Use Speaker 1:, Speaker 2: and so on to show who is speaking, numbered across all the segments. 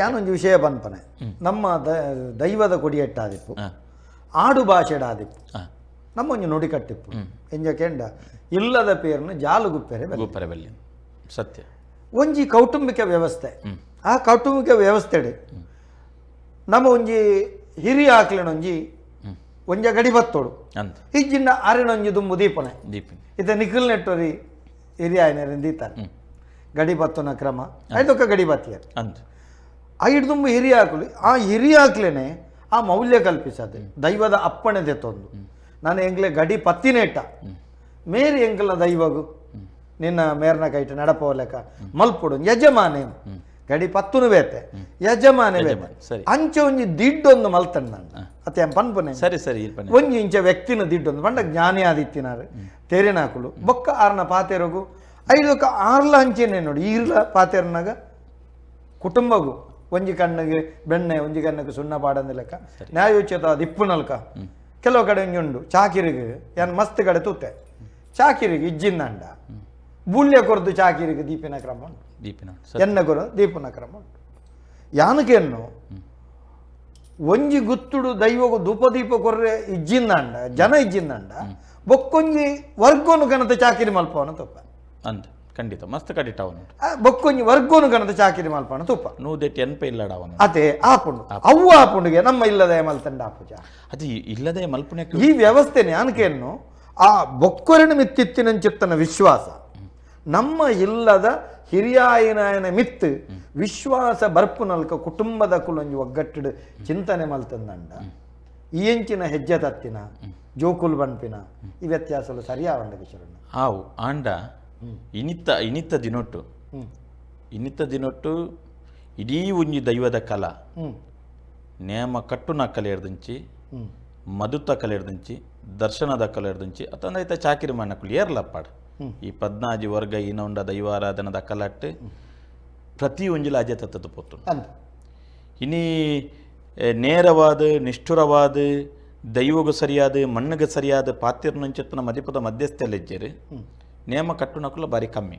Speaker 1: ಯಾನೊಂದು ವಿಷಯ ಬನ್ಪನೆ ನಮ್ಮ ದ- ದೈವದ ಕೊಡಿಯಟ್ಟಾದಿಪ್ಪು ಆಡು ಭಾಷೆಡಾದಿಪ್ಪು
Speaker 2: ನಮ್ಮೊಂದು
Speaker 1: ನಮ್ಮ ಒಂಜಿ ನುಡಿ ಕಟ್ಟಿಪ್ಪು ಎಂಜ ಕೆಂಡ ಇಲ್ಲದ ಪೇರನ್ನು ಜಾಲುಗುಪ್ಪೆರೆ
Speaker 2: ಗುಪ್ಪೆರೆ ಬೆಲ್ಲಿ. ಸತ್ಯ.
Speaker 1: ಒಂಜಿ ಕೌಟುಂಬಿಕ ವ್ಯವಸ್ಥೆ. ಆ ಕೌಟುಂಬಿಕ ವ್ಯವಸ್ಥೆಡ್ ನಮ್ಮ ಒಂಜಿ ಹಿರಿಯ ಆಕ್ಲಿನೊಂಜಿ ಒಂಜ ಗಡಿ ಬತ್ತೋಡು.
Speaker 2: ಅಂತ
Speaker 1: ಹಿಜ್ಜಿನ ಆರಿನೊಂಜಿ ದುಂಬು ದೀಪನೆ.
Speaker 2: ದೀಪಿನಿ.
Speaker 1: ಇತ ನಿಖಿಲ್ ನೆಟ್ಟೋರಿ ಹಿರಿಯ ಆಯ್ನರಿಂದ ದೀತಾರೆ. ಗಡಿ ಬತ್ತನ ಕ್ರಮ. ಐದೊಕ್ಕ ಗಡಿ ಬತ್ತಿಯ
Speaker 2: ಅಂತ
Speaker 1: ಐದು ತುಂಬ ಹಿರಿಯ ಹಾಕಲಿ. ಆ ಹಿರಿಯ ಹಾಕ್ಲೇ ಆ ಮೌಲ್ಯ ಕಲ್ಪಿಸದೆ ದೈವದ ಅಪ್ಪಣೆ ತೆತ್ತೊಂದು ನಾನು ಎಂಗ್ಲೆ ಗಡಿ ಪತ್ತಿನೇಟ. ಮೇರಿ ಹೆಂಗಲ್ಲ ದೈವಗು. ನಿನ್ನ ಮೇರ್ನ ಕೈಟ ನಡಪೋಲೆಕ ಮಲ್ಪುಡು. ಯಜಮಾನೆ. ಗಡಿ ಪತ್ತುನು ಬೇತೆ. ಯಜಮಾನೆ ಬೇತೆ.
Speaker 2: ಸರಿ.
Speaker 1: ಅಂಚೆ ಒಂಜಿ ದಿಡ್ಡೊಂದು ಮಲ್ತಣ್ಣ ಅತ್ತೆ ಪನ್ಪುನೆ?
Speaker 2: ಸರಿ ಸರಿ
Speaker 1: ಒಂಜಿ ಇಂಚ ವ್ಯಕ್ತಿನ ದಿಡ್ಡೊಂದು. ಪಂಡ ಜ್ಞಾನಿ ಆದಿತ್ತಿನಾರು ತೆರೆನಾಕುಳು ಬೊಕ್ಕ ಆರ್ನ ಪಾತೆರಗು. ಐದು ಆರ್ಲ ಅಂಚೆನೆ ನೋಡಿ. ಈರ್ಲ ಪಾತೆರ್ನಾಗ ಕುಟುಂಬಗು. ಒಂಜಿ ಕಣ್ಣಿಗೆ ಬೆಣ್ಣೆ ಒಂಜಿ ಕಣ್ಣಿಗೆ ಸುಣ್ಣ ಪಾಡಂದ ಲೆಕ್ಕ. ನ್ಯಾಯೋಚಿತ ಅದು ಇಪ್ಪುನಲ್ಕ ಕೆಲವು ಕಡೆ ಒಂಜಿ ಉಂಡು. ಚಾಕಿರಿಗೆ ಏನು ಮಸ್ತ್ ಕಡೆ ತೂತೆ. ಚಾಕಿರಿಗೆ ಇಜ್ಜಿಂದಂಡ ಬುಳ್ಯ ಕೊರದು ಚಾಕಿರಿಗೆ ದೀಪಿನ ಕ್ರಮ ಉಂಟು.
Speaker 2: ದೀಪಿನ
Speaker 1: ಎನ್ನ ಕೊರ ದೀಪಿನ ಕ್ರಮ ಉಂಟು. ಯಾನಕೇನು ಒಂಜಿ ಗುತ್ತುಡು ದೈವಗು ಧೂಪದೀಪ ಕೊರ್ರೆ ಇಜ್ಜಿಂದಂಡ ಜನ ಇಜ್ಜಿಂದಂಡ ಬೊಕ್ಕೊಂಜಿ ವರ್ಗೋನು ಗಣತ ಚಾಕಿರಿ ಮಲ್ಪವನ ತಪ್ಪ
Speaker 2: ಅಂತ ಖಂಡಿತ. ಮಸ್ತ್ ಕಡಿಟ ಅವನು.
Speaker 1: ಬೊಕ್ಕೊಂಜಿ ವರ್ಗೋನು ಗಣದ ಚಾಕಿರಿ ಮಲ್ಪಣ ತುಪ್ಪ.
Speaker 2: ನೂ ದೆಟ್ ಎನ್ಪ ಇಲ್ಲಡ ಅವನು.
Speaker 1: ಅತೆ ಆಪುಂಡು ಅವು ಆಪುಂಡುಗೆ ನಮ್ಮ ಇಲ್ಲದ ಮಲ್ತಂಡ ಆಪುಜ
Speaker 2: ಅದು ಇಲ್ಲದೆ ಮಲ್ಪನೆ
Speaker 1: ಈ ವ್ಯವಸ್ಥೆನೆ ಯಾನಕೆಯನ್ನು ಆ ಬೊಕ್ಕೊರಿನ ಮಿತ್ತಿತ್ತಿನ ಚಿತ್ತನ ವಿಶ್ವಾಸ. ನಮ್ಮ ಇಲ್ಲದ ಹಿರಿಯಾಯನಾಯನ ಮಿತ್ತು ವಿಶ್ವಾಸ ಬರ್ಪು ನಲ್ಕ ಕುಟುಂಬದ ಕುಲೊಂಜಿ ಒಗ್ಗಟ್ಟಿಡು ಚಿಂತನೆ ಮಲ್ತಂದಂಡ. ಈ ಎಂಚಿನ ಹೆಜ್ಜೆ ತತ್ತಿನ ಜೋಕುಲ್ ಬನ್ಪಿನ ಈ ವ್ಯತ್ಯಾಸಲು ಸರಿಯಾವಂಡ ಕಿಶರಣ್ಣ.
Speaker 2: ಆವು ಆಂಡ ಇನಿತ್ತ ಇನಿತ್ತ ದಿನೊಟ್ಟು. ಇನಿತ್ತ ದಿನೊಟ್ಟು ಇಡೀ ಒಂಜಿ ದೈವದ ಕಲ. ನೇಮ ಕಟ್ಟುನ ಕಲೆಯರ್ದಿಂಚಿ ಮದುತ ಕಲೆಯರ್ದಿಂಚಿ ದರ್ಶನದ ಕಲೆಯರ್ದಿಂಚಿ ಅತಂದೈತ ಚಾಕಿರಿ ಮಣ್ಣಕ್ಕಳು ಏರ್ಲಪ್ಪಾಡ. ಈ ಪದ್ನಾಜಿ ವರ್ಗ ಈನೊಂಡ ದೈವಾರಾಧನದ ಕಲಟ್ಟು ಪ್ರತಿ ಒಂಜಿಲ ಅಜೆ ತತ್ತದು ಪೊತ್ತು ಇನ್ನೀ ನೇರವಾದ ನಿಷ್ಠುರವಾದ ದೈವಗೂ ಸರಿಯಾದ ಮಣ್ಣಿಗೆ ಸರಿಯಾದ ಪಾತಿರ್ನಂಚೆತ್ತನ ಮದಿಪದ ಮಧ್ಯಸ್ಥಲೆಜ್ಜೆರು ನೇಮ ಕಟ್ಟುನಕುಲ್ಲ ಬಾರಿ ಕಮ್ಮಿ.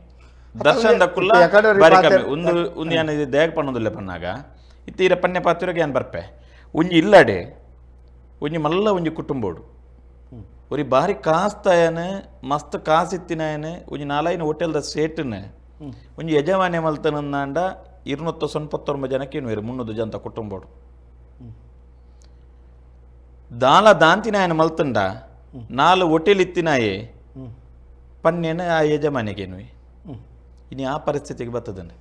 Speaker 2: ದರ್ಶನದಕ್ಕುಲ್ಲ ಬಾರಿ ಕಮ್ಮಿ. ಒಂದು ಒಂದು ಏನು ಇದು ದೇಹ ಪಣ್ಣದಿಲ್ಲ ಪನ್ನಾಗ ಇತ್ತೀರ ಪನ್ನೆ ಪಾತ್ರಗೆ ಏನು ಬರ್ಪೆ? ಒಂಜಿ ಇಲ್ಲಡೆ ಒಂಜಿ ಮಲ್ಲ ಒಂಜಿ ಕುಟುಂಬೋಡು. ಒರಿ ಬಾರಿ ಕಾಸ್ತಾಯನ ಮಸ್ತ್ ಕಾಸಿತ್ತಿನಾಯನ ಒಂಜಿ ನಾಲಾಯಿನ ಹೋಟೆಲ್ದ ಸೇಟನ ಒಂಜಿ ಯಜಮಾನೆ ಮಲ್ತನಂದಾಂಡ ಇರುನೂತ್ತ ಸೊನ್ಪತ್ತೊಂಬ ಜನಕ್ಕೆ ಏನು ಬೇರೆ ಮುನ್ನೂರು ಜಂತ ಕುಟುಂಬೋಡು. ದಾಲ ದಾಂತಿನಾಯನ ಮಲ್ತಂಡ ನಾಲ್ ಹೋಟೆಲ್ ಇತ್ತಿನಾಯೇ ಪನ್ನೇನು ಆ ಯಜಮಾನಿಗೇನು ಇನ್ನು ಆ ಪರಿಸ್ಥಿತಿಗೆ ಬರ್ತದನ್ನು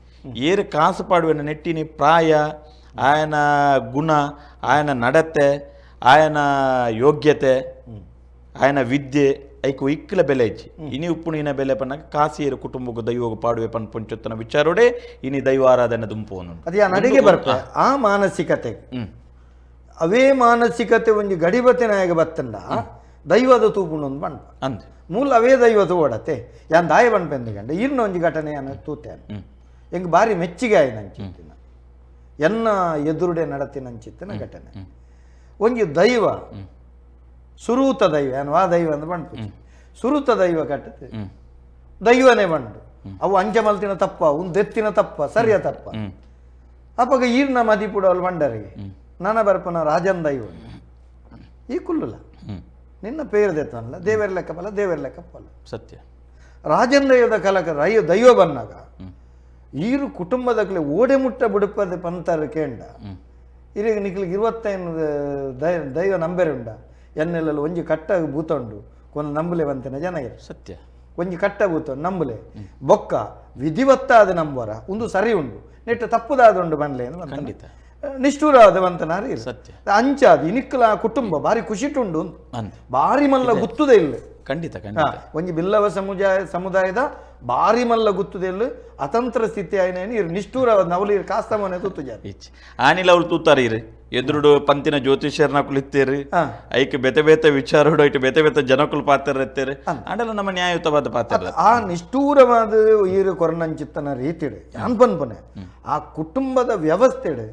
Speaker 2: ಏರು ಕಾಸು ಪಾಡುವೆನ ನೆಟ್ಟಿನಿ ಪ್ರಾಯ ಆಯನ ಗುಣ ಆಯನ ನಡತೆ ಆಯನ ಯೋಗ್ಯತೆ ಆಯನ ವಿದ್ಯೆ ಐಕು ಇಕ್ಕಲ ಬೆಲೆ ಇಚ್ಚಿ ಇನಿ ಉಪ್ಪು ನೀನ ಬೆಲೆ ಪನ್ನಾಗ ಕಾಸಿಯರು ಕುಟುಂಬಕ್ಕೆ ದೈವೋಗ ಪಾಡುವೆ ಪನ್ ಪಂಚೊತ್ತನ ವಿಚಾರೋಡೆ ಇನಿ ದೈವ ಆರಾಧನೆ ದುಂಪುವನು
Speaker 1: ಅದು ನಡಿಗೆ ಬರ್ತ ಆ ಮಾನಸಿಕತೆ. ಅವೇ ಮಾನಸಿಕತೆ ಒಂದು ಗಡಿಬತಿನಾಗ ಬತ್ತಂಡ. ದೈವದ ತೂಪುಂಡು ಒಂದು ಬಣ್ಣ
Speaker 2: ಅಂದ್ರೆ
Speaker 1: ಮೂಲ ಅವೇ ದೈವದ ಓಡತ್ತೆ ಯಾನ್ ದಾಯ ಗಂಡ. ಇರ್ನ ಒಂಜಿ ಘಟನೆ ಅನ್ನ ತೂತೇನೆ.
Speaker 2: ಹೆಂಗೆ
Speaker 1: ಭಾರಿ ಬಾರಿ ಮೆಚ್ಚಿಗೆ ಆಯ್ತು ನಂಚಿತ್ತಿನ. ಎನ್ನ ಎದುರುಡೆ ನಡತಿನಂಚಿತ್ತಿನ ಘಟನೆ. ಒಂಜಿ ದೈವ. ಸುರೂತ ದೈವ. ಏನು ಆ ದೈವ ಅಂದ್ ಬಣ್ಣ ಸುರೂತ ದೈವ ಕಟ್ಟತೆ ದೈವನೇ ಬಂಡು ಅವು ಅಂಜಮಲ್ತಿನ ತಪ್ಪ ಒಂದು ದೆತ್ತಿನ ತಪ್ಪ ಸರಿಯ ತಪ್ಪ. ಅಪ್ಪಾಗ ಈರ್ನ ಮದಿಪುಡ ಅಲ್ಲಿ ಬಂಡರಿಗೆ ನನ್ನ ಬರ್ಪನ ರಾಜನ್ ದೈವ ಈ ಕುಲ್ಲುಲ. ನಿನ್ನ ಪೇರು ದೆತ್ತನಲ್ಲ ದೇವರ ಲೆಕ್ಕ ಬಲ ದೇವರ ಲೆಕ್ಕ ಬಲ
Speaker 2: ಸತ್ಯ.
Speaker 1: ರಾಜನ್ ಯುದ್ಧ ಕಲಕ ರೈ ದೈವ ಬಂದಾಗ ಈರು ಕುಟುಂಬದಕ್ಲೆ ಓಡೆ ಮುಟ್ಟ ಬಿಡುಪದ ಪಂತರ ಕೇಂಡ. ಇರಿಗ ನಿಕ್ಲಿಗೆ ಇರುವತ್ತೈನು ದೈ ದೈವ ನಂಬೆರೆ ಉಂಡ. ಎನ್ನೆಲ್ಲ ಒಂಜಿ ಕಟ್ಟ ಬೂತೊಂಡು ಕೊಂದು ನಂಬಲೆ ಬಂತೇನೆ ಜನ ಇರು.
Speaker 2: ಸತ್ಯ.
Speaker 1: ಒಂಜಿ ಕಟ್ಟ ಬೂತ ನಂಬಲೆ. ಬೊಕ್ಕ ವಿಧಿವತ್ತಾದ ನಂಬರ ಒಂದು ಸರಿ ಉಂಡು. ನೆಟ್ಟು ತಪ್ಪುದಾದ ಉಂಡು ಬನ್ಲೆ
Speaker 2: ಖಂಡಿತ.
Speaker 1: ಇರು
Speaker 2: ಸತ್ಯ.
Speaker 1: ಅಂಚಾದ ಇನಿಕ್ಕಲ ಕುಟುಂಬ ಬಾರಿ ಖುಷಿಟುಂಡು ಬಾರಿ ಮಲ್ಲ ಗೊತ್ತದೇ ಇಲ್ಲ.
Speaker 2: ಖಂಡಿತ ಖಂಡಿತ.
Speaker 1: ಒಂಜಿ ಬಿಲ್ಲವ ಸಮುದಾಯ ಸಮುದಾಯದ ಬಾರಿ ಮಲ್ಲ ಗುತ್ತುದೆಲ್ಲ ಅತಂತ್ರ ಸ್ಥಿತಿ ಆಯ್ನೇನು ಇರು ನಿಷ್ಠೂರ ನವಲಿ ಕಾಸ್ತಮನೆ ತುತ್ತು ಜಾರಿ
Speaker 2: ಇಚ್ ಆನಿಲ ಅವ್ರು ತೂತಾರೆ ಇರು. ಎದುರುಡು ಪಂತಿನ ಜ್ಯೋತಿಷ್ಯರ್ನ ಕುಳಿತೇರು
Speaker 1: ಹಾ.
Speaker 2: ಐಕ್ ಬೆತೆ ಬೆತೆ ವಿಚಾರಡು ಐಟು ಬೆತೆ ಬೆತೆ ಜನಕುಲು ಪಾತ್ರ ಎತ್ತೇರು ಆಂಡಲ ನಮ್ಮ ನ್ಯಾಯಯುತವಾದ ಪಾತ್ರ
Speaker 1: ಆ ನಿಷ್ಠೂರವಾದ ಈರು ಕೊರನಂಚಿತ್ತನ ರೀತಿಡು ಯಾನ್ ಪನ್ಪನೆ ಆ ಕುಟುಂಬದ ವ್ಯವಸ್ಥೆಡು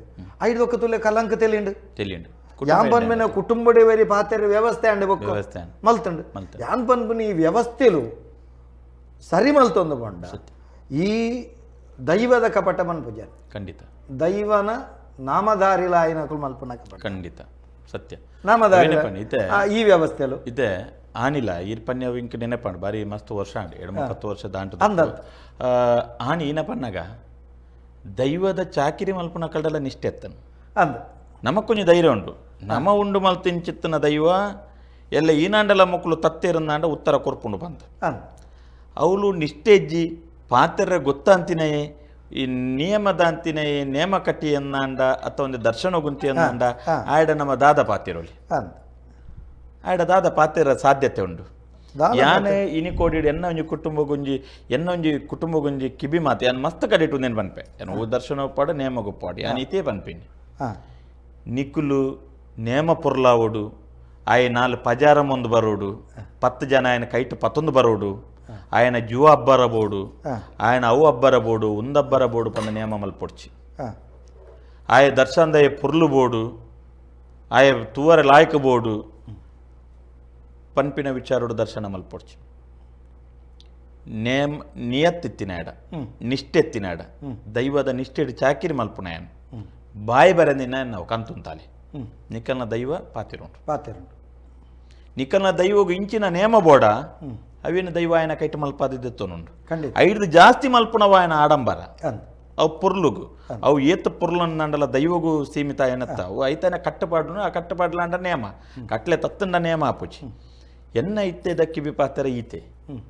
Speaker 1: ಐದು ಒಕ್ಕ ತುಲೆ ಕಲಂಕ ತೆಲಿಂಡು.
Speaker 2: ತೆಲಿಂಡು.
Speaker 1: ಯಾನ್ ಪನ್ಪನೆ ಕುಟುಂಬಡೆ ವರಿ ಪಾತ್ರ ವ್ಯವಸ್ಥೆ ಅಂಡೆ ಬೊಕ್ಕ.
Speaker 2: ವ್ಯವಸ್ಥೆ
Speaker 1: ಮಲ್ತಂಡು.
Speaker 2: ಮಲ್ತಂಡು.
Speaker 1: ಯಾನ್ ಪನ್ಪನೆ ಈ ವ್ಯವಸ್ಥೆಲು ಸರಿಮಲ್ ತಂದುಕೊಂಡ ಈ ದೈವದ ಕಪಟಮನ್ ಪೂಜಾರಿ.
Speaker 2: ಖಂಡಿತ.
Speaker 1: ದೈವನ ನಾಮಧಾರಿಲ ಆಯ್ನಕುಲ್ ಮಲ್ಪನ ಕಪಟ.
Speaker 2: ಖಂಡಿತ. ಸತ್ಯ. ನಾಮಧಾರಿ
Speaker 1: ಈ ವ್ಯವಸ್ಥೆಲು
Speaker 2: ಇದೆ ಆನಿಲ ಇರ್ಪನ್ಯ ಇಂಕ್ ನೆನಪಂಡು ಬಾರಿ ಮಸ್ತ್ ವರ್ಷ ಅಂಡ್ ಎರಡು ಹತ್ತು ವರ್ಷ ದಾಂಟು ಆನಿ ಏನಪ್ಪನ್ನಾಗ ದೈವದ ಚಾಕಿರಿ ಮಲ್ಪನ ಕಡಲ ನಿಷ್ಠೆ ಎತ್ತನು.
Speaker 1: ಅಂದ.
Speaker 2: ನಮಕ್ ಕೊಂಚ ಧೈರ್ಯ ಉಂಡು ನಮ ಉಂಡು ಮಲ್ತಿನ ಚಿತ್ತನ ದೈವ ಎಲ್ಲ ಈನಾಂಡಲ ಮಕ್ಕಳು ತತ್ತೇರನ್ನಾಂಡ ಉತ್ತರ ಕೊರ್ಪುಂಡು
Speaker 1: ಬಂದ.
Speaker 2: ಅವಳು ನಿಷ್ಠೆಜ್ಜಿ ಪಾತ್ರರ ಗೊತ್ತಂತಿನೇ ಈ ನಿಯಮದ ಅಂತಿನ ನೇಮ ಕಟ್ಟಿ ಅಥವಾ ಒಂದು ದರ್ಶನ ಗುಂತಿ ಅನ್ನಂಡ ನಮ್ಮ ದಾದ
Speaker 1: ಪಾತಿರೋಳಿ
Speaker 2: ಆಯಡ ದಾದ ಪಾತಿರ ಸಾಧ್ಯತೆ
Speaker 1: ಉಂಡು
Speaker 2: ಯಾನೆ ಇನಿಕೋಡಿಡ್ ಎನ್ನ ಒಂಜಿ ಕುಟುಂಬ ಗುಂಜಿ ಎನ್ನ ಒಂಜಿ ಕುಟುಂಬ ಗುಂಜಿ ಕಿಬಿ ಮಾತು ಯಾನ್ ಮಸ್ತ್ ಕಡಿಟು ನೇನು ಬನ್ಪೆ ಏನು ಓ ದರ್ಶನ ಒಪ್ಪಾಡು ನೇಮ ಗೊಪ್ಪಾಡು ಯಾನ್ ಇತೇ ಬನ್ಪಿನಿ ನಿಕುಲು ನೇಮ ಪೊರ್ಲಾವೋಡು ಆಯ ನಾಲ್ ಪಜಾರಂ ಒಂದು ಬರೋಡು ಪತ್ತು ಜನ ಆಯನ ಕೈಟ್ ಪತ್ತೊಂದು ಬರೋಡು ఆయన ಜೂ ಅಬ್ಬರ ಬೋಡು
Speaker 1: ఆ,
Speaker 2: ఆయన ಅವು ಅಬ್ಬರ ಬೋಡು ಉಂದಬ್ಬರ ಬೋಡು ಪಂದ ನೇಮ ಮಲ್ಪೊಡ್ಚಿ
Speaker 1: ఆ,
Speaker 2: ಆಯ ದರ್ಶನದಯ ಪುರ್ಲು ಬೋಡು ಆಯ ತೂವರ ಲಾಯಕ ಬೋಡು ಪನ್ಪಿನ ವಿಚಾರೋಡು ದರ್ಶನ ಮಲ್ಪೊಡ್ಚಿ ನೇಮ್ ನಿಯತ್ತಿತ್ತಿನಾಡ
Speaker 1: ಹ್ಮ್.
Speaker 2: ನಿಷ್ಠೆತ್ತಿನಾಡ
Speaker 1: ಹ್ಮ್.
Speaker 2: ದೈವದ ನಿಷ್ಠೆಡು ಚಾಕಿರಿ ಮಲ್ಪುನಾಯನ್
Speaker 1: ಹ್ಮ್.
Speaker 2: ಬಾಯಿ ಬರದಿನ ನಾವು ಕಂತುಂತಾಲೆ
Speaker 1: ಹ್ಮ್.
Speaker 2: ನಿಕಲ್ನ ದೈವ ಪಾತಿರುಂಟು
Speaker 1: పాతేరుండు
Speaker 2: ನಿಕಲ್ನ ದೈವಗು ಇಂಚಿನ ನೇಮ ಬೋಡ
Speaker 1: ಹ್ಮ್.
Speaker 2: ಅವಿನ ದೈವ ఆయన ಕೈಟ್ ಮಲ್ಪಾದಿದ್ದೆತ್ತೋನುಂಡು
Speaker 1: ఖండిత
Speaker 2: ಐದು ಜಾಸ್ತಿ ಮಲ್ಪುನವ ఆయన ಆಡಂಬರ
Speaker 1: అంద
Speaker 2: ಅವು ಪುರ್ಲುಗು ಅವು ಏತ್ ಪುರ್ಲನ್ನಂಡಲ ದೈವಗೂ ಸೀಮಿತ ಏನತ್ತ ಅವು ಐತನ ಕಟ್ಟಪಾಡುನು ಆ ಕಟ್ಟಪಾಡ್ಲಾಂಡ ನೇಮ ಕಟ್ಲೆ ತತ್ತಂಡ ನೇಮ ಆಪುಚಿ ಎನ್ನ ಇತ್ತೆ ದಕ್ಕಿ ಬಿಪಾತರ ಈತೆ
Speaker 1: ಹ್ಮ್.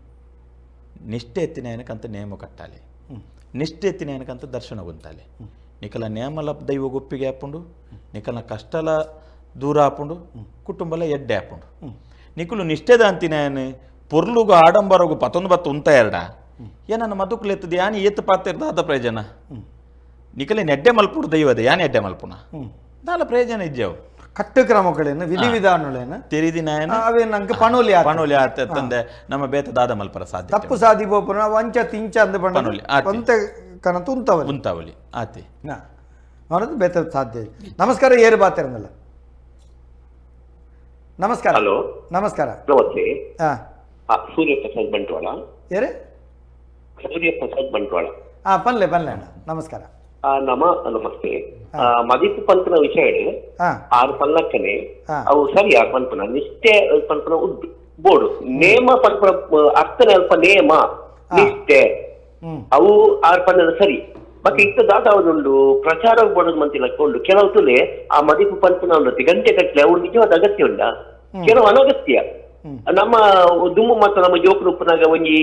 Speaker 2: ನಿಷ್ಠೆ ಎತ್ತಿನ ಏನಕಂತ ನೇಮ ಕಟ್ಟಾಲೆ
Speaker 1: ಹ್ಮ್.
Speaker 2: ನಿಷ್ಠೆ ಎತ್ತಿನ ಏನಕಂತ ದರ್ಶನ ಗುಂತಾಲೆ ನಿಕಲ ನೇಮಲ ದೈವ ಒಪ್ಪಿಗೆ ಆಪುಂಡು ನಿಕಲ್ನ ಕಷ್ಟಲ ದೂರ ಆಪುಂಡು ಕುಟುಂಬಲ ಎಡ್ಡೆ ಆಪುಂಡು
Speaker 1: ಹ್ಮ್.
Speaker 2: ನಿಕುಲು ನಿಷ್ಠೆದ ಅಂತಿನೇನು ಪೊರ್ಲುಗು ಆಡಂಬರಗು ಪತ್ತೊಂದು ಬತ್ತು ಉಂತ ಎರಡ ಏನನ್ನ ಮದುಕುಲು ಎತ್ತದ ಯಾನಿ ಏತ್ ಪಾತಿರ್ದ ಅದ ಪ್ರಯೋಜನ
Speaker 1: ಹ್ಮ್.
Speaker 2: ನಿಕಲೆ ನೆಡ್ಡೆ ಮಲ್ಪುಡು ದೈವದ ಯಾನ್ ಎಡ್ಡೆ ಮಲ್ಪುನ
Speaker 1: ಹ್ಮ್.
Speaker 2: ದಾಲ ಪ್ರಯೋಜನ ಇಜ್ಜವು
Speaker 1: కట్టు క్రమకుడైన విధి విధానులైన
Speaker 2: ತೆರಿದಿನ
Speaker 1: అవి నాకు పనులు యాత్ర.
Speaker 2: ಪಣೋಲಿ ಆತ ತಂದೆ ನಮ್ಮ ಬೇತ ದಾದ ಮಲ್ಪರ ಸಾಧ್ಯ
Speaker 1: తప్పు సాధిపోపున వంచ తించ అందు పండుగ
Speaker 2: పనులు, ఆతి.
Speaker 1: కొంత కన తుంతవలి
Speaker 2: ಉಂತಾವಲಿ ಆತಿ
Speaker 1: మనది ಬೇತ ಸಾಧ್ಯ ನಮಸ್ಕಾರ ಏರು ಬಾತಿರಂಗಲ್ಲ ನಮಸ್ಕಾರ
Speaker 3: ಹಲೋ
Speaker 1: ನಮಸ್ಕಾರ
Speaker 3: ನಮಸ್ತೆ
Speaker 1: ಹಾ
Speaker 3: ಆ, ಸೂರ್ಯ ಪ್ರಸಾದ್ ಬಂಟ್ವಾಳ.
Speaker 1: ಏರೆ
Speaker 3: ಸೂರ್ಯ ಪ್ರಸಾದ್ ಬಂಟ್ವಾಳ.
Speaker 1: ಹಾ ಪನ್ಲೆ ಪನ್ಲೆ ಅಣ್ಣ. ನಮಸ್ಕಾರ.
Speaker 3: ಆ, ನಮ ನಮಸ್ತೆ. ಮದಿಪು ಪಂಪನ ವಿಷಯ
Speaker 1: ಹೇಳಿ.
Speaker 3: ಆರು ಪಲ್ಲಕ್ಕನೆ. ಅವು ಸರಿ ಆರು ಪಂಪನ ನಿಷ್ಠೆ ಪಂಪನ ಉದ್ದು ಬೋರ್ಡು ನೇಮ ಪಂಪನ ಅರ್ಥನೆ ಅಲ್ಪ ನೇಮ ನಿಷ್ಠೆ. ಅವು ಆರು ಪನ್ನದ ಸರಿ. ಮತ್ತೆ ಇತ್ತ ದಾಟವದುಂಡು ಪ್ರಚಾರ ಬೋರ್ಡ್ ಮಂತಿಲಕ್ಕೊಂಡು ಕೆಲವು ತುಲೆ ಆ ಮದಿಪು ಪಂಪನ ಒಂದು ಗಂಟೆ ಕಟ್ಟಲೆ ಅವ್ರು ನಿಜವಾದ ಅಗತ್ಯ ಉಂಟಾ? ಕೆಲವು ಅನಗತ್ಯ. ನಮ್ಮ ದುಮ್ಮು ಮತ್ತು ನಮ್ಮ ಜೋಕುಲು ಉಪ್ಪನಾಗ ಒಂಜಿ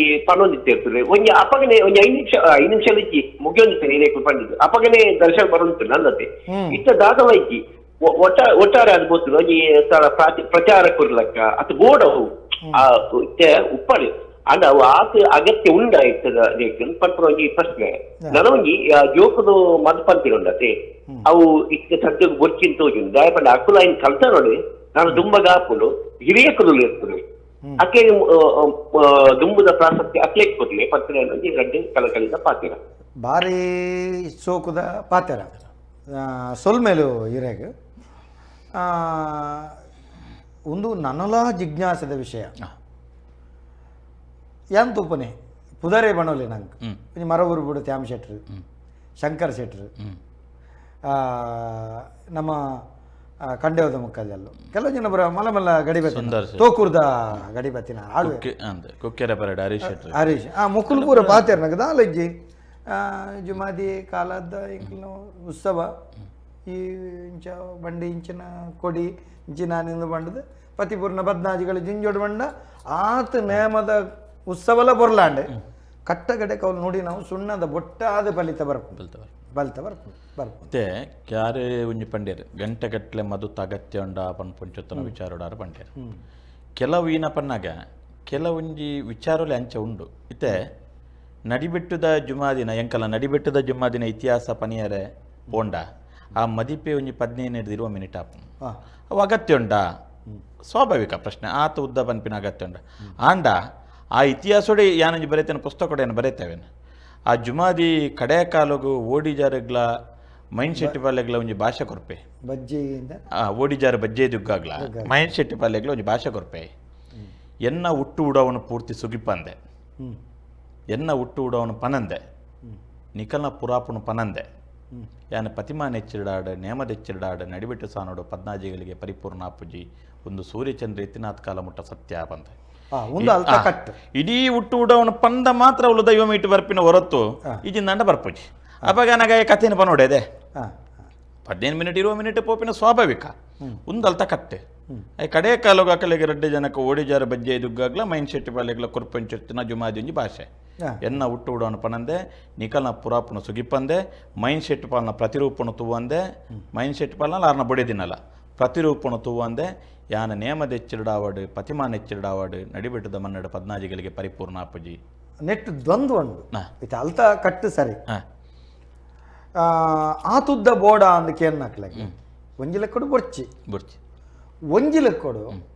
Speaker 3: ಇರ್ತದೆ ಒಂಜಿ ಅಪಗನೆ ಒಂಜಿ ಐದು ನಿಮಿಷ ಐದು ನಿಮಿಷ ಇಜ್ಜಿ ಮುಗಿಯೊಂದಿತ್ತೇನೆ ಇರೇಕು ಪಂಡಿದ್ದು ಅಪಗನೆ ದರ್ಶನ ಬರುಂತು ನನ್ನತ್ತೆ ಇಷ್ಟ ದಾಟವೈಜಿ ಒಟ್ಟ ಒಟ್ಟಾರೆ ಅದು ಗೊತ್ತು ಒಂಜಿ ಸ್ಥಳ ಪ್ರಾಚ- ಪ್ರಚಾರ ಕೊಡ್ಲಕ್ಕ ಅಥವಾ ಗೋಡ ಅವು ಉಪ್ಪಡೆ ಅಂಡ ಅವು ಆತ ಅಗತ್ಯ ಉಂಡ ರೇಖನ್ ಪಂಪನ ಒಂಜಿ ಪ್ರಶ್ನೆ ಮದ್ ಜೋಕುದು ಉಂಡತೆ ಅವು ಇತ್ತ ಸದ್ಯಕ್ಕೆ ಗೊತ್ತಿಂತ ತೋಜುಂಡು ದಯಪಂಡ ಅಕುಲ ಐನ್ ಕಲ್ತ ನೋಡಿ ನಾನು ತುಂಬಾ ಹಾಕೊಂಡು ಹಿರಿಯ ಕುಲು ಇರ್ತದೆ ಅಕ್ಕೆ ದುಂಬುದ ಪ್ರಾಸಕ್ತಿ ಅಕ್ಲೆ ಕೊಡ್ಲಿ ಪತ್ರ ಒಂಜಿ ಗಡ್ಡೆ ಕಲಕಲಿದ ಪಾತಿರ.
Speaker 1: ಭಾರಿ ಸೋಕುದ ಪಾತೆರ. ಸೊಲ್ಮೇಲು ಇರೆಗ್ ಒಂದು ನನಲ ಜಿಜ್ಞಾಸದ ವಿಷಯ. ಏನ್ ತುಪ್ಪನೆ ಪುದರೆ ಬಣೋಲಿ ನಂಗೆ. ಮರವೂರು ಬಿಡು ತ್ಯಾಮ್ ಶೆಟ್ರು. ಶಂಕರ್ ಶೆಟ್ರು. ಆ, ನಮ್ಮ ಕಂಡೆವದ ಮುಕ್ಕಲ್ಲೂ ಕೆಲವು ಜನ ಬರ ಮಲ ಮಲ್ಲ ಗಡಿ
Speaker 2: ತೋಕುರ್ದ
Speaker 1: ಬತ್ತಿನ
Speaker 2: ಶೆಟ್ಟಿ.
Speaker 1: ಗಡಿ ಬತ್ತಿನ ಆಳ್ವೆ
Speaker 2: ಕುಕ್ಕೆರೆ ಪರಡ ಹರೀಶ್
Speaker 1: ಹರೀಶ್. ಆ ಮುಕುಲ್ಪುರ ಪೂರ ನಗದ ಆ, ಜುಮಾದಿ ಕಾಲದ ಇಂಕ್ಲು ಉತ್ಸವ. ಈ ಇಂಚ ಬಂಡಿ ಇಂಚಿನ ಕೊಡಿ ಇಂಚಿನ ನಿಂದು ಬಂಡದು. ಪತಿಪೂರ್ಣ ಬದ್ನಾಜಿಗಳು ಜಿಂಜೋಡ್ ಬಂಡ. ಆತ ನೇಮದ ಉತ್ಸವಲ ಬೊರ್ಲಾಂಡೆ. ಕಟ್ಟಗಡೆ ಕೌಲ್ ನೋಡಿ ನಾವು ಸುಣ್ಣದ ಬೊಟ್ಟಾದ ಫಲಿತ ಬರ್ಪು. ಫಲಿತ ಬರ್ಪು ಬರ್ಪು.
Speaker 2: ಮತ್ತೆ ಕ್ಯಾರೆ ಒಂಜಿ ಪಂಡೇರ್ ಗಂಟೆ ಗಟ್ಟಲೆ ಮದು ಅಗತ್ಯ ಉಂಡ ಪನ್ ಪಂಚೊತ್ತನ ವಿಚಾರೋಡಾರು ಪಂಡೇರ್ ಕೆಲವು ಈನ ಪನ್ನಾಗ ಕೆಲವೊಂಜಿ ವಿಚಾರಲೆ ಅಂಚ ಉಂಡು. ಇತ್ತೆ ನಡಿಬೆಟ್ಟುದ ಜುಮಾದಿನ ಎಂಕಲ ನಡಿಬೆಟ್ಟುದ ಜುಮಾದಿನ ಇತಿಹಾಸ ಪನಿಯರೆ ಪೋಂಡ ಆ ಮದಿಪೆ ಒಂಜಿ ಪದ್ನೇನು ಹಿಡಿದಿರುವ ಮಿನಿಟ್ ಆಪು ಅವು ಅಗತ್ಯ ಉಂಡಾ? ಸ್ವಾಭಾವಿಕ ಪ್ರಶ್ನೆ. ಆತ ಉದ್ದ ಪನ್ಪಿನ ಅಗತ್ಯ ಉಂಡ? ಆಂಡ ಆ ಇತಿಹಾಸೋಡೆ ಯಾನೊಂಜಿ ಬರೀತೇನೆ ಪುಸ್ತಕ ಬರೀತೇವೇನು? ಆ ಜುಮಾದಿ ಕಡೆಯ ಕಾಲಗು ಓಡಿಜಾರಗ್ಲ ಮೈನ್ ಶೆಟ್ಟಿ ಪಾಲೆಗ್ಲ ಒಂಜಿ ಭಾಷೆ ಕೊರ್ಪೆ.
Speaker 1: ಬಜ್ಜಿಯಿಂದ?
Speaker 2: ಆ ಓಡಿಜಾರ ಬಜ್ಜೆ ದುಗ್ಗಾಗ್ಲ. ಮೈನ್ ಶೆಟ್ಟಿ ಪಾಲೆಗ್ಲ ಒಂಜಿ ಭಾಷೆ ಕೊರ್ಪೆ. ಎನ್ನ ಹುಟ್ಟು ಉಡವನು ಪೂರ್ತಿ ಸುಗಿಪಂದೆ. ಎನ್ನ ಹುಟ್ಟು ಉಡವನು ಪನಂದೆ. ನಿಖಲ್ನ ಪುರಾಪುನು ಪನಂದೆ. ಯಾನ ಪ್ರತಿಮಾ ನೆಚ್ಚಿಡಾಡ ನೇಮದೆಚ್ಚಿಡಾಡ ನಡಿಬಿಟ್ಟು ಸಾನೋಡು ಪದ್ನಾಜಿಗಳಿಗೆ ಪರಿಪೂರ್ಣ ಅಪ್ಪುಜಿ ಒಂದು ಸೂರ್ಯಚಂದ್ರ ಎತ್ತಿನಾತ್ ಕಾಲ ಮುಟ್ಟ ಸತ್ಯ ಬಂದ.
Speaker 1: ಒಂದು ಅಲ್ತ ಕಟ್
Speaker 2: ಇಡೀ ಹುಟ್ಟು ಉಡವನ ಪಂದ ಮಾತ್ರ ಅವಳು ದೈವ ಮೀಟು ಬರ್ಪಿನ ಹೊರತು ಇಜಿಂದಂಡ ಬರ್ಪುಜಿ. ಅವಾಗ ನನಗೆ ಕಥೆನ ಪನೋಡೆದೆ ಹದಿನೈದು ಮಿನಿಟ್ ಇರುವ ಮಿನಿಟ್ ಪೋಪಿನ ಸ್ವಾಭಾವಿಕ. ಉಂದಲ್ತ ಕಟ್ಟೆ. ಐ ಕಡೆ ಕಾಲಗ ಅಕಲಿಗೆ ರಡ್ಡೆ ಜನಕ್ಕೆ ಓಡಿಜಾರ ಬಜ್ಜೆ ದುಗ್ಗಾಗ್ಲ ಮೈನ್ ಶೆಟ್ಟಿ ಪಾಲೆಗ್ಲ ಕುರ್ಪಂಚಿರ್ತಿನ ಜುಮಾದಿಂಜಿ ಭಾಷೆ. ಎನ್ನ ಹುಟ್ಟು ಉಡವನ ಪನಂದೆ ನಿಕಲ್ನ ಪುರಾಪುನ ಸುಗಿಪಂದೆ ಮೈನ್ ಶೆಟ್ಟಿ ಪಾಲ್ನ ಪ್ರತಿರೂಪಣ ತೂವಂದೆ ಮೈನ್ ಶೆಟ್ಟಿ ಪಾಲ್ನ ಲಾರ್ನ ಬಡಿದಿನಲ್ಲ ಪ್ರತಿರೂಪಣ ತೂವಂದೆ ಯಾನ ನೇಮದೆಚ್ಚಿರಡಾವಡು ಪ್ರತಿಮಾ ನೆಚ್ಚಿರಡಾವಡು ನಡಿಬಿಟ್ಟದ ಮನ್ನಡ ಪದ್ನಾಜಿಗಳಿಗೆ ಪರಿಪೂರ್ಣ ಅಪ್ಪಜಿ.
Speaker 1: ನೆಟ್ ದ್ವಂದ್ವ ಉಂಡು. ಇದು ಅಲ್ತ ಕಟ್ಟು ಸರಿ. ಆತುದ್ದ ಬೋಡ ಅಂದ್ ಒಂಜಿಲ ಕೊಡು ಬೊರ್ಚಿ.
Speaker 2: ಬುರ್ಚಿ.
Speaker 1: ಒಂಜಿಲಕ್ಕಡು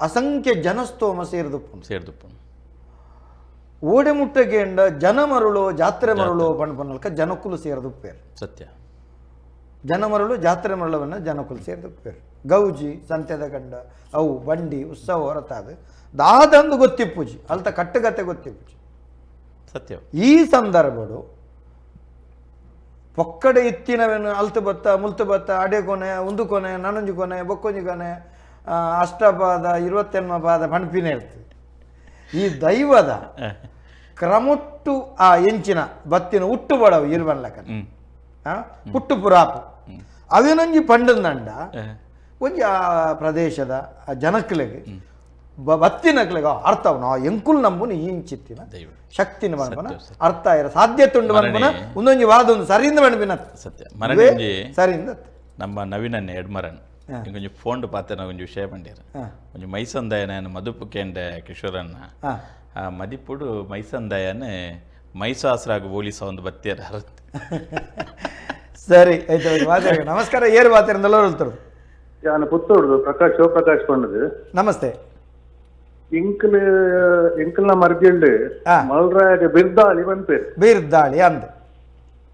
Speaker 1: ಅಸಂಖ್ಯ ಜನಸ್ತೋಮ ಸೇರಿದುಪ್ಪುಂಡು
Speaker 2: ಸೇರ್ದುಪ್ಪು
Speaker 1: ಓಡೆ ಮುಟ್ಟಗೇಂಡ ಜನ ಮರುಳು ಜಾತ್ರೆ ಮರುಳು ಬಣ್ಣ ಜನಕುಲು ಸೇರಿದುಪ್ಪೇರು.
Speaker 2: ಸತ್ಯ.
Speaker 1: ಜನ ಮರುಳು ಜಾತ್ರೆ ಮರುಳವನ್ನ ಜನಕುಲು ಸೇರಿದುಪ್ಪೇರು. ಗೌಜಿ ಸಂತೆದ ಗಂಡ ಅವು ಬಂಡಿ ಉತ್ಸವ ಹೊರತಾದ. ದಾದಂದು ಗೊತ್ತಿಪ್ಪುಜಿ ಅಲ್ತ ಕಟ್ಟುಗತೆ ಗೊತ್ತಿಪ್ಪುಜಿ.
Speaker 2: ಸತ್ಯ.
Speaker 1: ಈ ಸಂದರ್ಭಡು ಪೊಕ್ಕಡೆ ಇತ್ತಿನವೇನು ಅಲ್ತು ಬತ್ತ ಮುಲ್ತು ಬತ್ತ ಅಡೆ ಕೊನೆ ಉಂದು ಕೊನೆ ನನಂಜು ಕೊನೆ ಬೊಕ್ಕೊಂಜಿ ಕೊನೆ ಅಷ್ಟಪಾದ ಇರುವತ್ತೆನ್ಮ ಪಾದ ಪಣಪಿನೇ ಇರ್ತದೆ. ಈ ದೈವದ ಕ್ರಮುಟ್ಟು ಆ ಎಂಚಿನ ಬತ್ತಿನ ಉಟ್ಟು ಬಡವು ಇರುವಲ್ಲಕ
Speaker 2: ಹ್ಮ್.
Speaker 1: ಹುಟ್ಟು ಪುರಾಪು. ಅವಿನೊಂಜಿ ಪಂಡದಂಡ ಒಂಜಿ ಆ ಪ್ರದೇಶದ ಆ ಜನಕ್ಲೆಗೆ ಬ- ಬತ್ತಿನಕ್ಲೆಗೆ ಅರ್ಥ ಆ ಎಂಕುಲ್ ನಂಬುನ ಈ ಇಂಚಿತ್ತಿನ
Speaker 2: ದೈವ
Speaker 1: ಶಕ್ತಿನ
Speaker 2: ಸತ್ಯ,
Speaker 1: ಅರ್ಥ ಇರ ಸಾಧ್ಯತೆ ಉಂಡು
Speaker 2: ಮರಣಿ.
Speaker 1: ಒಂದೊಂಜಿ ವಾದ ಒಂದು ಸರಿಯಿಂದ ಬಣ್ಪಿನ
Speaker 2: ಸತ್ಯ ಮರಣಿ
Speaker 1: ಸರಿಯಿಂದ
Speaker 2: ನಮ್ಮ ನವೀನ ಎಡ್ಮರನ್. ಇಂకొಂచెం ಫೋನ್ ವಿಷಯ ಬಂದಿರ
Speaker 1: ಹಾ.
Speaker 2: ಒಂಜಿ ಮೈಸಂದಯನ ಮದುಪು ಕೇಂದ್ರ ಕಿಶೋರನ್ನ
Speaker 1: ಹಾ.
Speaker 2: ಆ ಮದಿಪುಡು ಮೈಸಂದಯನ ಮೈಸಾಸ್ರಾಗ ಹೋಲಿಸ ಒಂದು ಬತ್ತಿಯರ
Speaker 1: ಸರಿ ಆಯ್ತು ನಮಸ್ಕಾರ ಏರು ವಾತಿರಂದೆಲ್ಲ ಹೇಳ್ತಾರೆ
Speaker 4: ಜನ ಪುತ್ತೋಡು ಪ್ರಕಾಶ್ ಶೋಪ್ರಕಾಶ್ ಪೊಂಡ್
Speaker 1: ನಮಸ್ತೆ.
Speaker 4: ಎಂಕ್ಲ್ ಎಂಕ್ಲ್ನ ಮರ್ಜಿ
Speaker 1: ಉಂಡು
Speaker 4: ಮಲ್ ರಾಯ್ಡ್ ಬಿರ್ದಾಲಿ
Speaker 1: ಪಂತೆ ಬಿರ್ದಾಲಿ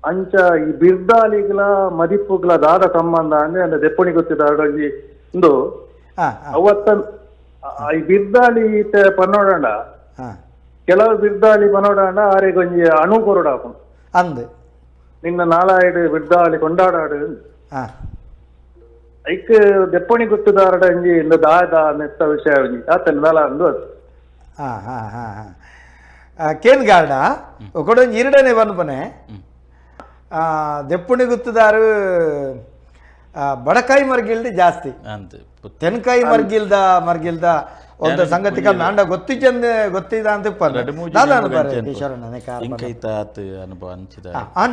Speaker 4: ಅಂಚ ಈ ಬಿರ್ದಾಲಿಗ್ಲ ಮದಿಪುಗ್ಲ ದಾದ ಸಂಬಂಧ ಅಂದ್ರೆ ದೆಪ್ಪುನಿ ಗೊತ್ತಿ
Speaker 1: ದಾವಡೊಂಜಿ ಉಂದು
Speaker 4: ಅವತ್ತಂದು ಆ ಬಿರ್ದಾಲಿ ಇತ್ತೆ
Speaker 1: ಪನೊಡಂಡ
Speaker 4: ಕೆಲವು ಬಿರ್ದಾಲಿ ಪನೊಡಂಡ ಆರೆಗ್ ಒಂಜಿ ಅಣು ಪೂರೊಡ
Speaker 1: ಆಪುಂಡು
Speaker 4: ನಿನ್ನ ನಾಲಾಯ್ಡ್ ಬಿರ್ದಾಲಿ ಕೊಂಡಾಡಾಡ್.
Speaker 1: ಹಾ
Speaker 4: ಐಕ್ ದೆಪ್ಪಣಿ ಗುತ್ತುದಾರಡ ಒಂಜಿ ಇಂದು ದಾದ ನೆತ್ತ ವಿಷಯ ಒಂಜಿ ಆತನ ನಾಲ ಅಂದು ಅದು.
Speaker 1: ಹಾ ಹಾ ಹಾ ಹಾ. ಆ, ಕೇನ್ ಗಾರ್ಡ ಒಕ್ಕಡೊಂದು ಇರಡನೆ ಬನ್ಪನೆ ಆ, ದೆಪ್ಪುಣಿ ಗುತ್ತುದಾರು ಆ, ಬಡಕಾಯಿ ಮರಗಿಲ್ದೆ ಜಾಸ್ತಿ.
Speaker 2: ಅಂತ.
Speaker 1: ತೆನ್ಕಾಯಿ ಮರ್ಗಿಲ್ದ ಮರ್ಗಿಲ್ದ ಒಂದು ಸಂಗತಿ ನಾಂಡ ಗೊತ್ತಿಜಂದ ಗೊತ್ತಿದ ಅಂತ
Speaker 2: ಅನುಭವ ಅಂಚಿದ.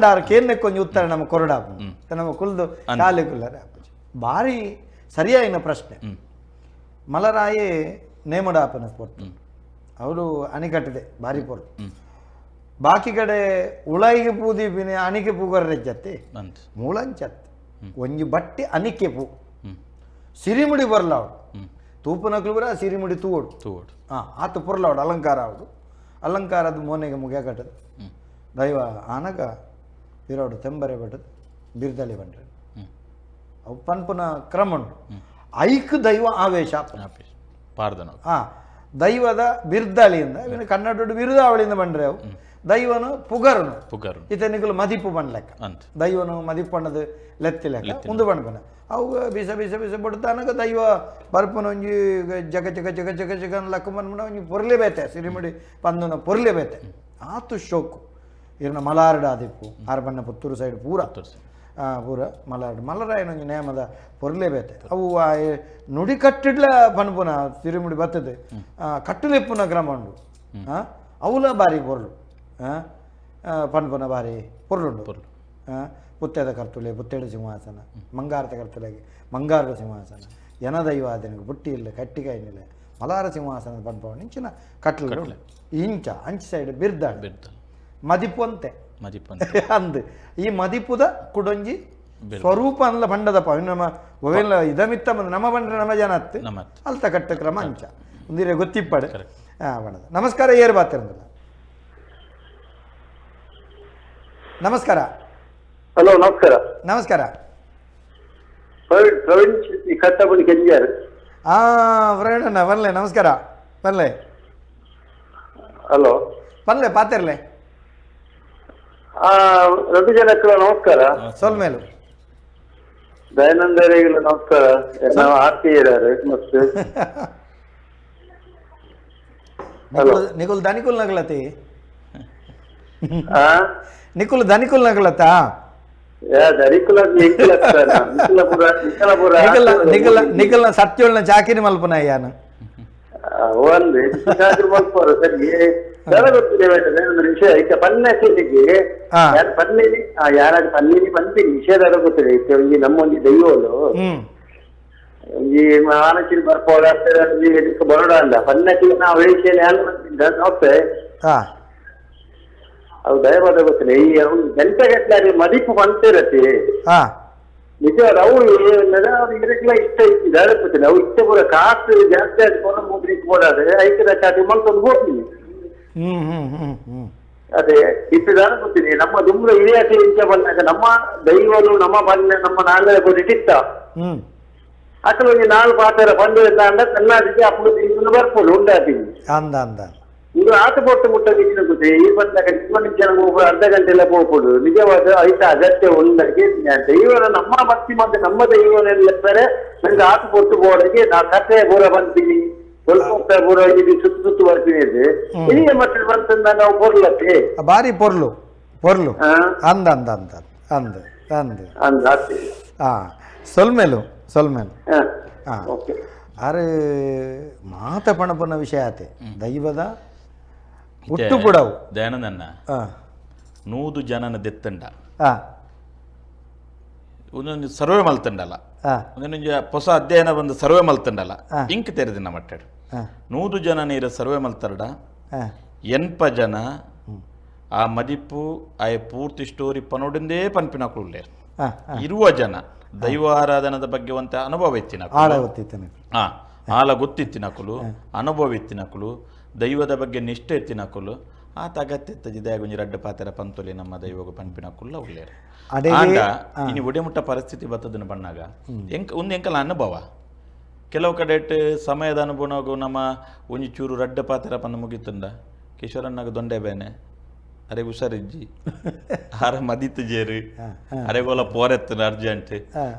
Speaker 1: ಆರ್ ಕೇನ್ನೆ ಕೊಂಚ ಉತ್ತರ ನಮ್ಮ ಕೊರಡಾಪು ನಮ್ಮ ಕುಲ್ದು ಕಾಲಿ ಕುಲ್ಲರೆ. ಭಾರಿ ಸರಿಯಾಯಿನ ಪ್ರಶ್ನೆ. ಮಲರಾಯಿ ನೇಮಡಾಪನ ಪೊರ್ತು ಅವರು ಅಣಿಕಟ್ಟಿದೆ ಭಾರಿ ಪೊರ್ತು ಬಾಕಿ ಕಡೆ ಉಳಾಯಿಗೆ ಪೂದಿ ಪಿನೆ ಅಣಿಕೆ ಪೂಗರ ಜತ್ತೆ
Speaker 2: ಅಂತ
Speaker 1: ಮೂಳಂಚತ್ ಒಂಜಿ ಬಟ್ಟೆ ಅನಿಕೆ ಪೂ. ಸಿರಿಮುಡಿ ಬರ್ಲಾವಡು
Speaker 2: ತೂಪು
Speaker 1: ತೂಪನಕ್ಲು ಬರ ಸಿರಿಮುಡಿ ತೂವಡು.
Speaker 2: ತೂವಡು.
Speaker 1: ಹಾಂ ಆತು ಪುರ್ಲಾವಡು ಅಲಂಕಾರ ಅವಡು ಅಲಂಕಾರದ ಮೋನೆಗೆ ಮುಗಿಯ ಕಟ್ಟದು. ದೈವ ಆನಗ ಇರೋಡು ತೆಂಬರೆ ಬಟ್ಟದು ಬಿರ್ದಲಿ ಬಂಡ್ರೆ. ಪನ್ಪುನ ಕ್ರಮ ಉಂಟು. ಐಕ್ ದೈವ ಆವೇಶ
Speaker 2: ಪಾರ್ದನ
Speaker 1: ಹಾ ದೈವದ ಬಿರ್ದಾಳಿಯಿಂದ ಇವನು ಕನ್ನಡ ಬಿರುದಾವಳಿಯಿಂದ ಬಂದ್ರೆ ಅವು. ದೈವನು ಪುಗರನು.
Speaker 2: ಪುಗರು
Speaker 1: ಇತನಿಗಳು ಮದಿಪು ಬಂಡ್ಲೆಕ್ಕ
Speaker 2: ಅಂತ.
Speaker 1: ದೈವನು ಮದಿಪು ಬಣ್ಣದ ಲೆತ್ತಿ ಲೆಕ್ಕ ಮುಂದೆ ಬಣ್ಣ ಅವು ಬಿಸ ಬಿಸ ಬಿಸ ಬಿಡ್ತಾನಗ ದೈವ ಬರ್ಪನ ಒಂಜಿ ಜಗ ಜಗ ಜಗ ಜಗ ಜಗ ಲಕ್ಕ ಬಂದ್ಬಿಡ ಒಂಜಿ ಪೊರ್ಲೆ ಬೇತೆ ಸಿರಿಮಿಡಿ ಪಂದನ ಪೊರ್ಲೆ ಬೇತೆ. ಆತು ಶೋಕು. ಇರ್ನ ಮಲಾರ್ಡ ಆದಿಪ್ಪು ಆರ್ಬಣ್ಣ ಪುತ್ತೂರು ಸೈಡ್ ಪೂರ. ಆ, ಪೂರ ಮಲಾಡ್. ಮಲರ ಒಂಜಿ ನೇಮದ ಪೊರ್ಲೆ ಬೇತೆ ಅವು ಆ ನುಡಿ ಕಟ್ಟಿಡ್ಲ ಪನ್ಪುನ ತಿರುಮುಡಿ ಬತ್ತದೆ ಕಟ್ಟುಲೆಪ್ಪುನ ಗ್ರಾಮ ಉಂಡು. ಅವುಲ ಬಾರಿ ಪೊರ್ಲು. ಪನ್ಪುನ ಬಾರಿ ಪೊರ್ಲುಂಡು
Speaker 2: ಪೊರ್ಲು.
Speaker 1: ಹಾ ಪುತ್ತೆದ ಕರ್ತುಲೆ ಪುತ್ತೆಡ ಸಿಂಹಾಸನ ಮಂಗಾರದ ಕರ್ತುಲೆಗೆ ಮಂಗಾರದ ಸಿಂಹಾಸನ ಎನದೈವಾದನಿಗೆ ಬುಟ್ಟಿ ಇಲ್ಲ ಕಟ್ಟಿಕಾಯಿನಿಲ್ಲ ಮಲಾರ ಸಿಂಹಾಸನ ಪನ್ಪವ ಇಂಚಿನ ಕಟ್ಲು ಇಂಚ ಅಂಚ ಸೈಡ್ ಬಿರ್ದಾಡ್
Speaker 2: ಬಿರ್ದ
Speaker 1: ಮದಿಪು ಅಂತೆ.
Speaker 2: ಮದಿಪಂತ
Speaker 1: ಅಂದ್. ಈ ಮದಿಪುದ ಕುಡೊಂಜಿ ಸ್ವರೂಪ ಅನ್ಲ ಬಂಡದಪ್ಪ ಇನ್ನು ನಮ್ಮ ಒವೆಲ್ಲ ಇದಮಿತ್ತ ಬಂದು ನಮ್ಮ ಬಂಡ್ರೆ ನಮ್ಮ ಜನ ಅತ್ತೆ. ಅಲ್ತ ಕಟ್ಟ ಕ್ರಮ ಅಂಚ. ಒಂದಿರ ಗೊತ್ತಿಪ್ಪಡೆ. ಹಾ ಬಣ್ಣದ ನಮಸ್ಕಾರ ಏರ್ ಬಾತಿರಂದಿಲ್ಲ. ನಮಸ್ಕಾರ.
Speaker 4: ಹಲೋ ನಮಸ್ಕಾರ.
Speaker 1: ನಮಸ್ಕಾರ.
Speaker 4: ಪ್ರವೀಣ್ ಕೆಂಜಾರು
Speaker 1: ಆ ಫ್ರೆಂಡ್ ಬರ್ಲೆ ನಮಸ್ಕಾರ. ಬರ್ಲೆ.
Speaker 4: ಹಲೋ.
Speaker 1: ಬರ್ಲೆ ಪಾತಿರ್ಲೆ
Speaker 4: ಆ ರವಿ ಜನಕ್ಕೂ ನಮಸ್ಕಾರ
Speaker 1: ಸೊಲ್ಮೇಲು
Speaker 4: ದಯಾನಂದರಿಗೆಲ್ಲ ನಮಸ್ಕಾರ ನಾವು ಆರ್ತಿ ಇದ್ದಾರೆ ಮತ್ತು Hello.
Speaker 1: ನಿಕುಲ್ ನಿಕುಲ್ ಧನಿಕುಲ್ ನಗಲತಿ
Speaker 4: ಆ
Speaker 1: ನಿಕುಲ್ ಧನಿಕುಲ್ ನಗಲತಾ
Speaker 4: ಯಾ ದರಿಕುಲ ಎಂಕಿಲ ನಿಖಲಪುರ ನಿಖಲಪುರ
Speaker 1: ನಿಕಲ್ ನಿಕಲ್ ನಿಕಲ್ನ ಸತ್ಯೋಳ್ನ ಚಾಕಿರಿ ಮಲ್ಪನ ಯಾನು
Speaker 4: ಒಂದು ಚಾಕರಿ ಮಾಡ್ಕೋರು ಸರಿ ಯಾರ ಗೊತ್ತಿದೆ ಒಂದು ವಿಷಯ ಈಗ ಪನ್ನೆ ಸೀಟಿಗೆ
Speaker 1: ಹಾ.
Speaker 4: ಯಾರು ಪನ್ನೇಲಿ ಆ ಯಾರಾದ್ರು ಪನ್ನೇಲಿ ಬಂದಿ ನಿಷೇಧ ಗೊತ್ತಿದೆ. ಈಗ ಒಂಜಿ ನಮ್ಮೊಂಜಿ ದೈವಲು
Speaker 1: ಹ್ಮ್.
Speaker 4: ಒಂಜಿ ಆನಚಿನ ಬರ್ಪೋಡ ಇದಕ್ಕೆ ಬರೋಡ ಅಂದ. ಪನ್ನಕ್ಕೆ ನಾವು ವೇಷೆಯಲ್ಲಿ ಯಾರು
Speaker 1: ನೋಡ್ತೇವೆ.
Speaker 4: ಅದು ದಯವಾದ ಗೊತ್ತಿಲ್ಲ ಈ ಅವ್ನು ಗಂಟೆಗಟ್ಟಲೆ ಮದಿಪು ಬಂತಿರತ್ತೆ. ನಿಜವಾದ ಅವು ಇದಕ್ಕೆಲ್ಲ ಇಷ್ಟ ಇತ್ತು. ಗೊತ್ತಿಲ್ಲ ಅವು ಇಷ್ಟ ಪೂರ ಕಾಸು ಜಾಸ್ತಿ ಆಗಿ ಕೊಡ ಮುದ್ರಿಕ್ ಬೋಡಾದ್ರೆ ಐಕ್ಯದ ಚಾಟಿ ಮಲ್ಕೊಂಡು ಹೋಗ್ತೀನಿ ಅದೇ ಇಟ್ಟಿದಾರ ಗೊತ್ತಿದೆ ನಮ್ಮ ದುಮ್ರ ಇಳಿಯ ಇಂಚ ಬಂದಾಗ ನಮ್ಮ ದೈವನು ನಮ್ಮ ಬಂದ ನಮ್ಮ ನಾಳೆ ಕೊಟ್ಟಿಟ್ಟ ಅಸಲೊಂದು ನಾಲ್ಕು ಪಾತ್ರ ಬಂದು ಅಂದ ತನ್ನಾದಿಗೆ ಅಪ್ಪು ತಿಂಗಳು ಬರ್ಪೋಡು ಉಂಡಾತೀನಿ
Speaker 1: ಅಂದ ಅಂದ
Speaker 4: ಇದು ಆತ ಪೊಟ್ಟು ಮುಟ್ಟ ನಿಜ ಗೊತ್ತಿದೆ ಈ ಬಂದಾಗ ನಿಜ ಹೋಗ್ಬೋದು ಅರ್ಧ ಗಂಟೆ ಎಲ್ಲ ಹೋಗ್ಬೋದು. ನಿಜವಾದ ಐತ ಅಗತ್ಯ ಉಂಡಾಗಿ ದೈವನ ನಮ್ಮ ಭಕ್ತಿ ಮತ್ತೆ ನಮ್ಮ ದೈವನೆಲ್ಲ ನಂಗೆ ಆತ ಪೊಟ್ಟು ಹೋಗೋದಕ್ಕೆ ನಾ ಕಥೆ ಗೋರ ಬಂದಿದ್ದೀನಿ. ಸ್ವಲ್ಪ ಹೊತ್ತ ಪೂರ ಇದು ಸುತ್ತು ಸುತ್ತು ಬರ್ತೀನಿ ಇದೆ ಹಿರಿಯ ಮಕ್ಕಳು ಬಂತಂದ ನಾವು ಬರ್ಲತ್ತೆ
Speaker 1: ಬಾರಿ ಪೊರ್ಲು ಪೊರ್ಲು
Speaker 4: ಹಾ.
Speaker 1: ಅಂದ ಅಂದ ಅಂದ ಅಂದ ಅಂದ.
Speaker 4: ಅಂದ ಹಾ
Speaker 1: ಆ ಸೊಲ್ಮೇಲು ಸೊಲ್ಮೇಲು.
Speaker 4: ಹಾ ಓಕೆ.
Speaker 1: ಆರು ಮಾತ ಪಣಪನ ವಿಷಯ ಆತೆ. ದೈವದ ಹುಟ್ಟು ಬಿಡವು
Speaker 2: ದಯಾನಂದನ್ನ
Speaker 1: ಆ.
Speaker 2: ನೂದು ಜನನ ದೆತ್ತಂಡ. ಒಂದೊಂದು ಸರ್ವೆ ಮಲ್ತಂಡಲ್ಲ ಹೊಸ ಅಧ್ಯಯನ ಬಂದು ಸರ್ವೆ ಮಲ್ತಂಡಲ್ಲ. ಇಂಕ್ ತೆರೆದಿನ ಮಟ್ಟಾಡು. ನೂರು ಜನ ನೀರು ಸರ್ವೆ ಮಲ್ತರಡ. ಎನ್ಪ ಜನ ಆ ಮದಿಪು ಆ ಪೂರ್ತಿ ಸ್ಟೋರಿ ಪನೋಡಿಂದೇ ಪನ್ಪಿನಕುಳ್ಳೇರು
Speaker 1: ಆ ಆ
Speaker 2: ಇರುವ ಜನ ದೈವ ಆರಾಧನದ ಬಗ್ಗೆ ಒಂತ ಅನುಭವ ಇತ್ತಿನ ಹಾ ಆಲ ಗೊತ್ತಿತ್ತಿನಕುಲು ಅನುಭವ ಇತ್ತಿನಕುಲು ದೈವದ ಬಗ್ಗೆ ನಿಷ್ಠೆ ಎತ್ತಿನಕುಲು ಆತ ಅಗತ್ಯ ಇತ್ತಜಿದೆ ಒಂಜಿ ರಡ್ಡ ಪಾತೆರ ಪಂತುಲಿ ನಮ್ಮ ದೈವಗ ಪನ್ಪಿನಕುಲ್ಲ ಉಳ್ಳೇರು.
Speaker 1: ಅಡೆಗೆ-
Speaker 2: ಆಂಡ
Speaker 1: ಆ.
Speaker 2: ಇನಿ ಒಡೆಮುಟ್ಟ ಪರಿಸ್ಥಿತಿ ಬತ್ತದನ್ನು ಬಣ್ಣಾಗ. ಎಂಕ ಒಂದು ಎಂಕಲ ಅನುಭವ. ಕೆಲವು ಕಡೆ ಸಮಯದ ಅನುಗುಣಗೂ ನಮ್ಮ ಒಂಜಿ ಚೂರು ರಡ್ಡ ಪಾತೆರ ಪಂದ ಮುಗಿತುಂಡ ಕಿಶೋರನ್ನಾಗ ದೊಂಡೆ ಬೇನೆ ಅರೆ ಹುಷಾರಿಜ್ಜಿ. ಆರ ಮದಿತ್ತು ಜೇರಿ ಅರೆಗೋಲ ಪೋರೆತ್ತನ ಅರ್ಜೆಂಟ್.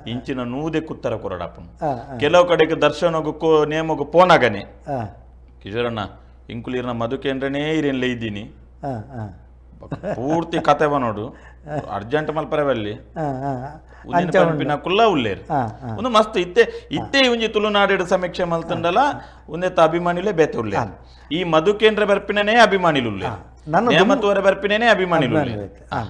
Speaker 2: ಇಂಚಿನ ನೂದೆ ಕುತ್ತರ ಕೊರಡಪ್ಪನು. ಕೆಲವು ಕಡೆಗೆ ದರ್ಶನಗೂ ನೇಮಗೂ ಪೋನಾಗನೆ. ಕಿಶೋರಣ್ಣ ಇಂಕುಲಿರ್ನ ಮಧುಕೇಂದ್ರನೇ ಇರೇನ್ಲೆ ಇದ್ದೀನಿ. ಪೂರ್ತಿ ಕತೆ ನೋಡು. ಅರ್ಜೆಂಟ್ ಮಲ್ಪರವಲ್ಲಿ.
Speaker 1: ಆ ಆ
Speaker 2: ಉಂದಿನ ಪಂಪಿನ ಕುಲ್ಲ ಉಳ್ಳೇರು.
Speaker 1: ಆ ಆ
Speaker 2: ಒಂದು ಮಸ್ತ್ ಇತ್ತೆ. ಇತ್ತೆ ಒಂಜಿ ತುಳುನಾಡಿಡ ಸಮೀಕ್ಷೆ ಮಲ್ತಂಡಲ ಒಂದೆತ್ತ ಅಭಿಮಾನಿಲೇ ಬೇತೆ ಉಳ್ಳೇರು. ಈ ಮಧುಕೇಂದ್ರ ಬರ್ಪಿನೇ ಅಭಿಮಾನಿಲು
Speaker 1: ನನ್ನ
Speaker 2: ನೇಮತುವರ ಬರ್ಪಿನೇ ಅಭಿಮಾನಿಲು
Speaker 1: ಆ